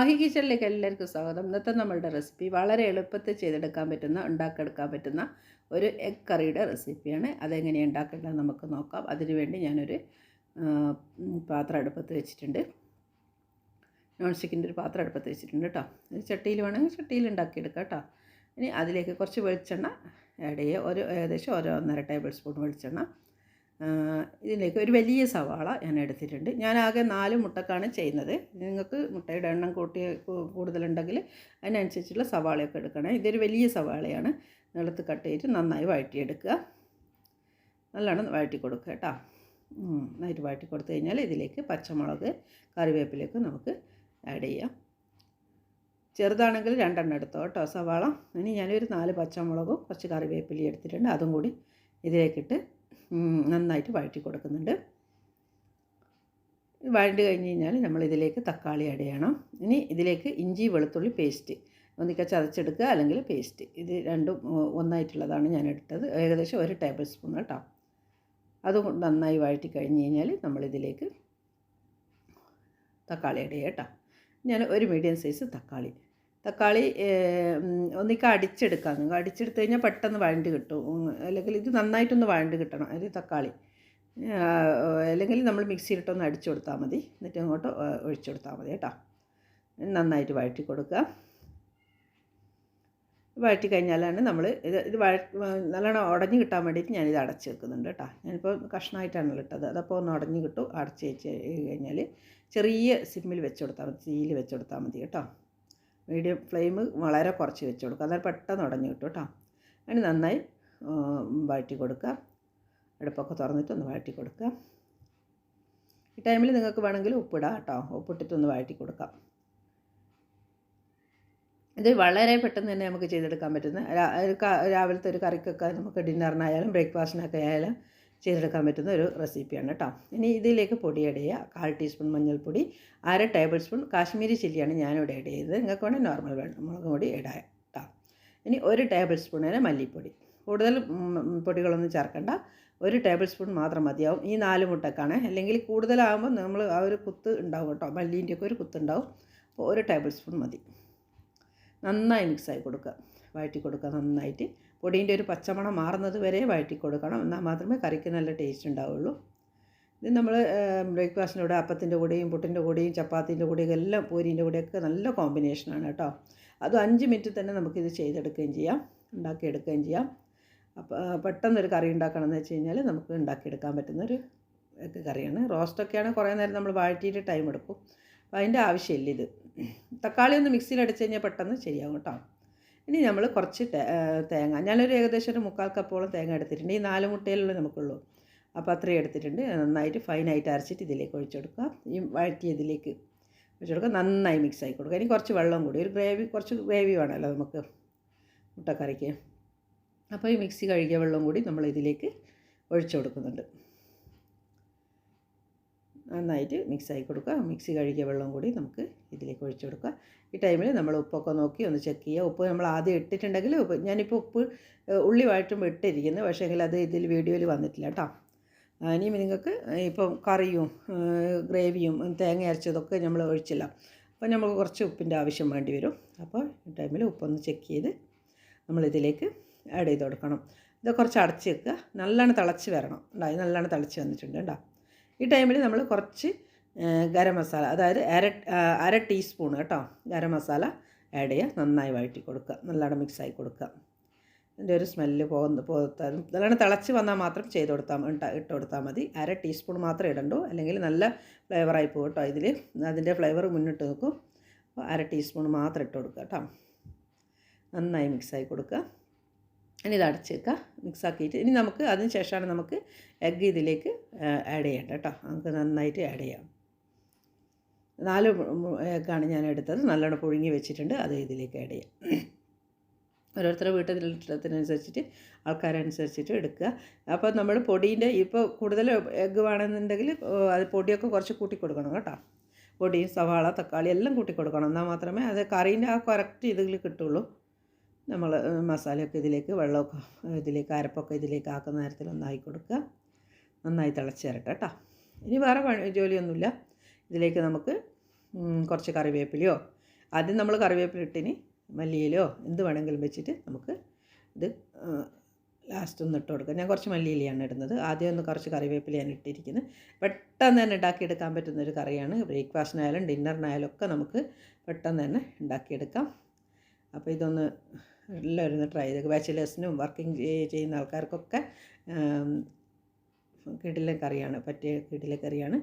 മാഹി കിച്ചണിലേക്ക് എല്ലാവർക്കും സ്വാഗതം. ഇന്നത്തെ നമ്മളുടെ റെസിപ്പി വളരെ എളുപ്പത്തിൽ ചെയ്തെടുക്കാൻ പറ്റുന്ന ഉണ്ടാക്കിയെടുക്കാൻ പറ്റുന്ന ഒരു എഗ് കറിയുടെ റെസിപ്പിയാണ് അതെങ്ങനെയാണ് ഉണ്ടാക്കേണ്ടത് നമുക്ക് നോക്കാം. അതിനുവേണ്ടി ഞാനൊരു പാത്രം അടുപ്പത്ത് വെച്ചിട്ടുണ്ട്. നോൺ സ്റ്റിക്കിന്റെ ഒരു പാത്രം അടുപ്പത്ത് വെച്ചിട്ടുണ്ട് കേട്ടോ. ഇത് ചട്ടിയിൽ വേണമെങ്കിൽ ചട്ടിയിൽ ഉണ്ടാക്കിയെടുക്കാം കേട്ടോ. ഇനി അതിലേക്ക് കുറച്ച് വെളിച്ചെണ്ണ ആഡ് ചെയ്യുക. ഒരു ഏകദേശം ഒരു ഒന്നര ടേബിൾ സ്പൂൺ വെളിച്ചെണ്ണ. ഇതിലേക്ക് ഒരു വലിയ സവാള ഞാൻ എടുത്തിട്ടുണ്ട്. ഞാൻ ആകെ നാല് മുട്ടക്കാണ് ചെയ്യുന്നത്. നിങ്ങൾക്ക് മുട്ടയുടെ എണ്ണം കൂട്ടി കൂടുതലുണ്ടെങ്കിൽ അതിനനുസരിച്ചുള്ള സവാളയൊക്കെ എടുക്കണം. ഇതൊരു വലിയ സവാളയാണ്. നിലത്ത് കട്ട് ചെയ്തിട്ട് നന്നായി വഴറ്റിയെടുക്കുക. നല്ലോണം വഴറ്റി കൊടുക്കുക കേട്ടോ. നന്നായിട്ട് വഴറ്റി കൊടുത്തു കഴിഞ്ഞാൽ ഇതിലേക്ക് പച്ചമുളക് കറിവേപ്പിലേക്ക് നമുക്ക് ആഡ് ചെയ്യാം. ചെറുതാണെങ്കിൽ രണ്ടെണ്ണം എടുത്തോ കേട്ടോ സവാള. ഇനി ഞാനൊരു നാല് പച്ചമുളകും കുറച്ച് കറിവേപ്പിലയും എടുത്തിട്ടുണ്ട്. അതും കൂടി ഇതിലേക്കിട്ട് നന്നായിട്ട് വഴറ്റി കൊടുക്കുന്നുണ്ട്. വഴണ്ടി കഴിഞ്ഞ് കഴിഞ്ഞാൽ നമ്മൾ ഇതിലേക്ക് തക്കാളി ചെയ്യണം. ഇനി ഇതിലേക്ക് ഇഞ്ചി വെളുത്തുള്ളി പേസ്റ്റ് ഒന്നിക്ക ചതച്ചെടുക്കുക അല്ലെങ്കിൽ പേസ്റ്റ് ഇത് രണ്ടും ഒന്നായിട്ടുള്ളതാണ് ഞാൻ എടുത്തത് ഏകദേശം ഒരു ടേബിൾ സ്പൂൺ കേട്ടോ അതും നന്നായി വഴറ്റി കഴിഞ്ഞ് കഴിഞ്ഞാൽ നമ്മളിതിലേക്ക് തക്കാളി ചെയ്യാം കേട്ടോ ഞാൻ ഒരു മീഡിയം സൈസ് തക്കാളി തക്കാളി ഒന്നിക്ക അടിച്ചെടുക്കാം. നിങ്ങൾ അടിച്ചെടുത്ത് കഴിഞ്ഞാൽ പെട്ടെന്ന് വഴണ്ട് കിട്ടും. അല്ലെങ്കിൽ ഇത് നന്നായിട്ടൊന്ന് വഴണ്ട് കിട്ടണം. അത് തക്കാളി. അല്ലെങ്കിൽ നമ്മൾ മിക്സിയിലിട്ടൊന്ന് അടിച്ചു കൊടുത്താൽ മതി. എന്നിട്ട് അങ്ങോട്ട് ഒഴിച്ചു കൊടുത്താൽ മതി കേട്ടോ. നന്നായിട്ട് വഴറ്റി കൊടുക്കുക. വഴറ്റി കഴിഞ്ഞാലാണ് നമ്മൾ ഇത് ഇത് വഴ നല്ലോണം ഉടഞ്ഞ് കിട്ടാൻ വേണ്ടിയിട്ട് ഞാനിത് അടച്ച് വെക്കുന്നുണ്ട് കേട്ടോ. ഞാനിപ്പോൾ കഷ്ണമായിട്ടാണല്ലോ ഇട്ടത്. അതപ്പോൾ ഒന്ന് ഉടഞ്ഞ് കിട്ടും. അടച്ച് വെച്ച് കഴിഞ്ഞാൽ ചെറിയ സിമ്മിൽ വെച്ച് കൊടുത്താൽ മതി. തീയിൽ വെച്ച് കൊടുത്താൽ മതി കേട്ടോ. മീഡിയം ഫ്ലെയിം വളരെ കുറച്ച് വെച്ച് കൊടുക്കുക. അന്നേരം പെട്ടെന്ന് ഉടഞ്ഞു കിട്ടും കേട്ടോ. അതിന് നന്നായി വഴറ്റി കൊടുക്കുക. അടുപ്പൊക്കെ തുറന്നിട്ട് ഒന്ന് വഴറ്റി കൊടുക്കുക. ഈ ടൈമിൽ നിങ്ങൾക്ക് വേണമെങ്കിൽ ഉപ്പിടാം കേട്ടോ. ഉപ്പിട്ടിട്ടൊന്ന് വഴറ്റി കൊടുക്കാം ഇത് വളരെ പെട്ടെന്ന് തന്നെ നമുക്ക് ചെയ്തെടുക്കാൻ പറ്റുന്ന രാവിലത്തെ ഒരു കറിക്കൊക്കെ നമുക്ക് ഡിന്നറിനായാലും ബ്രേക്ക്ഫാസ്റ്റിനൊക്കെ ആയാലും ചെയ്തെടുക്കാൻ പറ്റുന്ന ഒരു റെസിപ്പിയാണ് കേട്ടോ. ഇനി ഇതിലേക്ക് പൊടി ആഡ് ചെയ്യുക. കാൽ ടീസ്പൂൺ മഞ്ഞൾപ്പൊടി അര ടേബിൾ സ്പൂൺ കാശ്മീരി ചില്ലിയാണ് ഞാനിവിടെ ആഡ് ചെയ്തത്. നിങ്ങൾക്ക് വേണമെങ്കിൽ നോർമൽ മുളക് പൊടി ഇടാം കേട്ടോ ഇനി ഒരു ടേബിൾ വരെ മല്ലിപ്പൊടി. കൂടുതൽ പൊടികളൊന്നും ചേർക്കണ്ട. ഒരു ടേബിൾ സ്പൂൺ മാത്രം മതിയാവും. ഈ നാല് മുട്ടക്കാണ്. അല്ലെങ്കിൽ കൂടുതലാകുമ്പോൾ നമ്മൾ ആ ഒരു കുത്ത് ഉണ്ടാവും കേട്ടോ. മല്ലീന്റെ ഒക്കെ ഒരു കുത്ത് ഉണ്ടാവും അപ്പോൾ ഒരു ടേബിൾ സ്പൂൺ മതി. നന്നായി മിക്സായി കൊടുക്കുക. വഴറ്റി കൊടുക്കുക നന്നായിട്ട്. പൊടീന്റെ ഒരു പച്ചമണം മാറുന്നത് വരെ വഴറ്റി കൊടുക്കണം എന്നാൽ മാത്രമേ കറിക്ക് നല്ല ടേസ്റ്റ് ഉണ്ടാവുള്ളൂ. ഇത് നമ്മൾ ബ്രേക്ക്ഫാസ്റ്റിന്റെ കൂടെ അപ്പത്തിന്റെ കൂടെയും പുട്ടിന്റെ കൂടെയും ചപ്പാത്തിന്റെ കൂടെയും എല്ലാം പൂരീന്റെ കൂടെയൊക്കെ നല്ല കോമ്പിനേഷനാണ് കേട്ടോ. അതും അഞ്ച് മിനിറ്റ് തന്നെ നമുക്കിത് ചെയ്തെടുക്കുകയും ചെയ്യാം. ഉണ്ടാക്കിയെടുക്കുകയും ചെയ്യാം. അപ്പോൾ പെട്ടെന്നൊരു കറി ഉണ്ടാക്കണമെന്ന് വെച്ച് കഴിഞ്ഞാൽ നമുക്ക് ഉണ്ടാക്കിയെടുക്കാൻ പറ്റുന്നൊരു കറിയാണ്. റോസ്റ്റൊക്കെയാണ് കുറേ നേരം നമ്മൾ വഴറ്റിയിട്ട് ടൈം എടുക്കും. അപ്പോൾ അതിന്റെ ആവശ്യമില്ല ഇത്. തക്കാളി ഒന്ന് മിക്സിയിൽ അടിച്ച് കഴിഞ്ഞാൽ പെട്ടെന്ന് ശരിയാകും കേട്ടോ. ഇനി നമ്മൾ കുറച്ച് തേങ്ങ. ഞാനൊരു ഏകദേശം ഒരു മുക്കാൽ കപ്പോളം തേങ്ങ എടുത്തിട്ടുണ്ട്. ഈ നാല് മുട്ടയിലുള്ള നമുക്കുള്ളൂ. അപ്പോൾ അത്രയും എടുത്തിട്ടുണ്ട്. നന്നായിട്ട് ഫൈനായിട്ട് അരച്ചിട്ട് ഇതിലേക്ക് ഒഴിച്ചു കൊടുക്കുക. ഈ വഴറ്റിയതിലേക്ക് ഒഴിച്ചു കൊടുക്കുക. നന്നായി മിക്സ് ആയി കൊടുക്കുക. ഇനി കുറച്ച് വെള്ളം കൂടി. ഒരു ഗ്രേവി കുറച്ച് ഗ്രേവി വേണമല്ലോ നമുക്ക് മുട്ടക്കറിക്ക്. അപ്പോൾ ഈ മിക്സി കഴുകിയ വെള്ളം കൂടി നമ്മൾ ഇതിലേക്ക് ഒഴിച്ചു കൊടുക്കുന്നുണ്ട്. നന്നായിട്ട് മിക്സ് ആയി കൊടുക്കുക. മിക്സി കഴുകിയ വെള്ളം കൂടി നമുക്ക് ഇതിലേക്ക് ഒഴിച്ചു കൊടുക്കുക. ഈ ടൈമിൽ നമ്മൾ ഉപ്പൊക്കെ നോക്കി ഒന്ന് ചെക്ക് ചെയ്യുക. ഉപ്പ് നമ്മൾ ആദ്യം ഇട്ടിട്ടുണ്ടെങ്കിൽ ഉപ്പ് ഞാനിപ്പോൾ ഉപ്പ് ഉള്ളി വായിട്ടും ഇട്ടിരിക്കുന്നത് പക്ഷേ എങ്കിൽ അത് ഇതിൽ വീഡിയോയിൽ വന്നിട്ടില്ല കേട്ടോ. ഇനിയും ഇനി നിങ്ങൾക്ക് ഇപ്പം കറിയും ഗ്രേവിയും തേങ്ങ അരച്ചതൊക്കെ നമ്മൾ ഒഴിച്ചില്ല. അപ്പോൾ നമുക്ക് കുറച്ച് ഉപ്പിന്റെ ആവശ്യം വേണ്ടി വരും. അപ്പോൾ ഈ ടൈമിൽ ഉപ്പൊന്ന് ചെക്ക് ചെയ്ത് നമ്മളിതിലേക്ക് ആഡ് ചെയ്ത് കൊടുക്കണം. ഇത് കുറച്ച് അടച്ച് വെക്കുക. നല്ലോണം തിളച്ച് വരണം. ഉണ്ടായി നല്ലോണം തിളച്ച് വന്നിട്ടുണ്ട് കേട്ടോ. ഈ ടൈമിൽ നമ്മൾ കുറച്ച് ഗരം മസാല അതായത് അര അര ടീസ്പൂൺ കേട്ടോ. ഗരം മസാല ആഡ് ചെയ്യുക. നന്നായി വഴറ്റി കൊടുക്കുക. നല്ലോണം മിക്സായി കൊടുക്കുക. അതിന്റെ ഒരു സ്മെല്ല് പോകുന്ന പോകത്താലും നല്ലോണം തിളച്ച് വന്നാൽ മാത്രം ചെയ്ത് കൊടുത്താൽ ഇട്ട കൊടുത്താൽ മതി. അര ടീസ്പൂൺ മാത്രം ഇടണ്ടൂ. അല്ലെങ്കിൽ നല്ല ഫ്ലേവറായി പോകും കേട്ടോ ഇതിൽ അതിന്റെ ഫ്ലേവർ മുന്നിട്ട് നിൽക്കും അപ്പോൾ അര ടീസ്പൂൺ മാത്രം ഇട്ട് കൊടുക്കുക കേട്ടോ. നന്നായി മിക്സായി കൊടുക്കുക. ഇനി ഇത് അടച്ച് വെക്കുക മിക്സ് ആക്കിയിട്ട് ഇനി നമുക്ക് അതിന് ശേഷമാണ് നമുക്ക് എഗ്ഗ് ഇതിലേക്ക് ആഡ് ചെയ്യേണ്ടത് കേട്ടോ. നമുക്ക് നന്നായിട്ട് ആഡ് ചെയ്യാം. നാല് ഏക്കാണ് ഞാൻ എടുത്തത്. നല്ലോണം പുഴുങ്ങി വെച്ചിട്ടുണ്ട്. അത് ഇതിലേക്ക് ആഡ് ചെയ്യാം. ഓരോരുത്തരുടെ വീട്ടിലത്തിനനുസരിച്ചിട്ട് ആൾക്കാരനുസരിച്ചിട്ട് എടുക്കുക. അപ്പോൾ നമ്മൾ പൊടീന്റെ ഇപ്പോൾ കൂടുതൽ എഗ്ഗ് വേണമെന്നുണ്ടെങ്കിൽ അത് പൊടിയൊക്കെ കുറച്ച് കൂട്ടി കൊടുക്കണം കേട്ടോ. പൊടിയും സവാള തക്കാളി എല്ലാം കൂട്ടി കൊടുക്കണം. എന്നാൽ മാത്രമേ അത് കറീന്റെ ആ കറക്റ്റ് ഇതിൽ കിട്ടുള്ളൂ. നമ്മൾ മസാലയൊക്കെ ഇതിലേക്ക് വെള്ളമൊക്കെ ഇതിലേക്ക് അരപ്പൊക്കെ ഇതിലേക്ക് ആക്കുന്ന നേരത്തിൽ ഒന്നായി കൊടുക്കുക. നന്നായി തിളച്ച് തരട്ടെ കേട്ടോ. ഇനി വേറെ ജോലിയൊന്നുമില്ല. ഇതിലേക്ക് നമുക്ക് കുറച്ച് കറിവേപ്പിലയോ ആദ്യം നമ്മൾ കറിവേപ്പില ഇട്ടിന് മല്ലിയിലയോ എന്ത് വേണമെങ്കിലും വെച്ചിട്ട് നമുക്ക് ഇത് ലാസ്റ്റ് ഒന്ന് ഇട്ട് കൊടുക്കാം. ഞാൻ കുറച്ച് മല്ലിയിലയാണ് ഇടുന്നത്. ആദ്യം ഒന്ന് കുറച്ച് കറിവേപ്പിലയാണ് ഇട്ടിരിക്കുന്നത്. പെട്ടെന്ന് തന്നെ ഉണ്ടാക്കിയെടുക്കാൻ പറ്റുന്ന ഒരു കറിയാണ്. ബ്രേക്ക്ഫാസ്റ്റിനായാലും ഡിന്നറിനായാലും ഒക്കെ നമുക്ക് പെട്ടെന്ന് തന്നെ ഉണ്ടാക്കിയെടുക്കാം. അപ്പോൾ ഇതൊന്ന് എല്ലാവരും ഒന്ന് ട്രൈ ചെയ്തു ബാച്ചിലേഴ്സിനും വർക്കിംഗ് ചെയ്യുന്ന ആൾക്കാർക്കൊക്കെ കിടിലൻ കറിയാണ് പറ്റിയ കിടിലൻ കറിയാണ്.